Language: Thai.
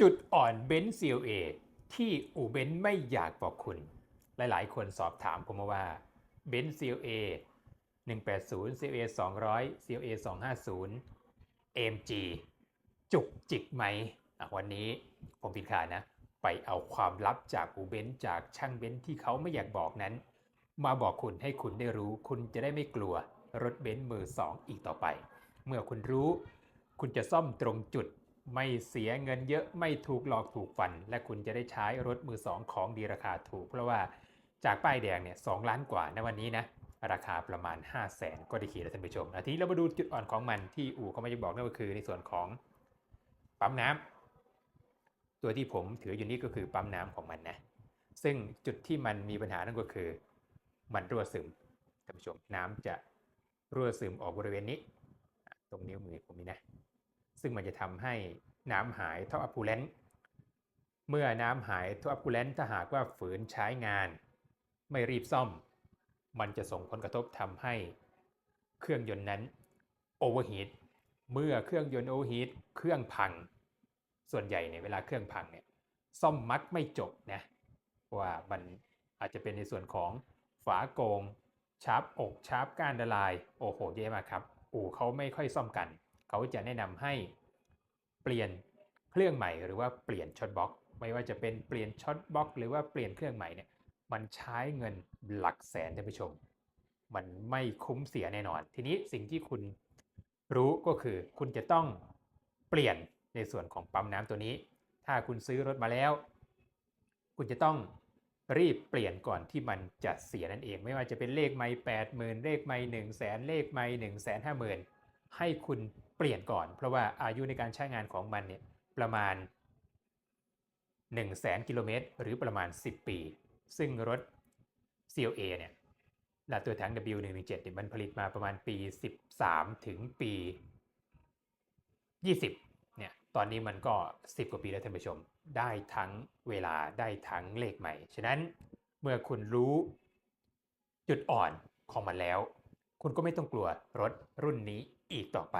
จุดอ่อนเบนซ์ CLA ที่อูเบนซ์ไม่อยากบอกคุณ หลายๆ คนสอบถามผมมาว่าเบนซ์ CLA 180 CLA 200 CLA 250 AMG จุกจิกไหม วันนี้ผมผิดขานะ ไปเอาความลับจากอูเบนซ์จากช่างเบนซ์ที่เขาไม่อยากบอกนั้น มาบอกคุณให้คุณได้รู้ คุณจะได้ไม่กลัวรถเบนซ์มือสองอีกต่อไป เมื่อคุณรู้ คุณจะซ่อมตรงจุด ไม่เสียเงินเยอะไม่ถูกหลอกถูกฟัน และคุณจะได้ใช้รถมือสองของดีราคาถูก เพราะว่าจากป้ายแดงเนี่ยสล้านกว่าในวันนี้นะราคาประมาณ 5 0 0แสนก็ได้ขี่แล้วท่านผู้ชมนะทีนี้เรามาดูจุดอ่อนของมันที่อู่เขาไม่ได้บอกนั่นก็คือในส่วนของปั๊มน้ำตัวที่ผมถืออยู่นี่ก็คือปั๊มน้ำของมันนะซึ่งจุดที่มันมีปัญหานั่นก็คือ มันรั่วซึมท่านผู้ชมน้ำจะรั่วซึมออกบริเวณนี้ ตรงนิ้วมือผมนี่นะ ซึ่งมันจะทำให้น้ำหายท่ออะพูเลนต์เมื่อน้ำหายท่ออะพูเลนต์ถ้าหากว่าฝืนใช้งาน ไม่รีบซ่อม มันจะส่งผลกระทบทำให้เครื่องยนต์นั้นโอเวอร์ฮีทเมื่อเครื่องยนต์โอเวอร์ฮีทเครื่องพัง ส่วนใหญ่เนี่ยเวลาเครื่องพังเนี่ยซ่อมมักไม่จบนะว่ามันอาจจะเป็นในส่วนของฝาโกงชาร์ปอกชาร์ปก้านละลาย โอ้โหเยอะมากครับ อู่เขาไม่ค่อยซ่อมกัน เขาจะแนะนำให้เปลี่ยนเครื่องใหม่หรือว่าเปลี่ยนช็อตบ็อก ไม่ว่าจะเป็นเปลี่ยนช็อตบ็อก หรือว่าเปลี่ยนเครื่องใหม่เนี่ยมันใช้เงินหลักแสนท่านผู้ชม มันไม่คุ้มเสียแน่นอน ทีนี้สิ่งที่คุณรู้ก็คือคุณจะต้องเปลี่ยนในส่วนของปั๊มน้ำตัวนี้ ถ้าคุณซื้อรถมาแล้ว คุณจะต้องรีบเปลี่ยนก่อนที่มันจะเสียนั่นเอง ไม่ว่าจะเป็นเลขไม่แปดหมื่นเลขไม่หนึ่งแสนเลขไม่หนึ่งแสนห้าหมื่นให้คุณ เปลี่ยนก่อน เพราะว่าอายุในการใช้งานของมันเนี่ยประมาณ 1 0 0 0 0แสนกิโลเมตรหรือประมาณ 10 ปี ซึ่งรถ CLA เนี่ยหลักตัวถัง W117 เนี่ยมันผลิตมาประมาณปี 13 ถึงปี 20 เนี่ย ตอนนี้มันก็ 10 กว่าปีแล้วท่านผู้ชม ได้ทั้งเวลาได้ทั้งเลขใหม่ ฉะนั้นเมื่อคุณรู้จุดอ่อนของมันแล้ว คุณก็ไม่ต้องกลัวรถรุ่นนี้อีกต่อไป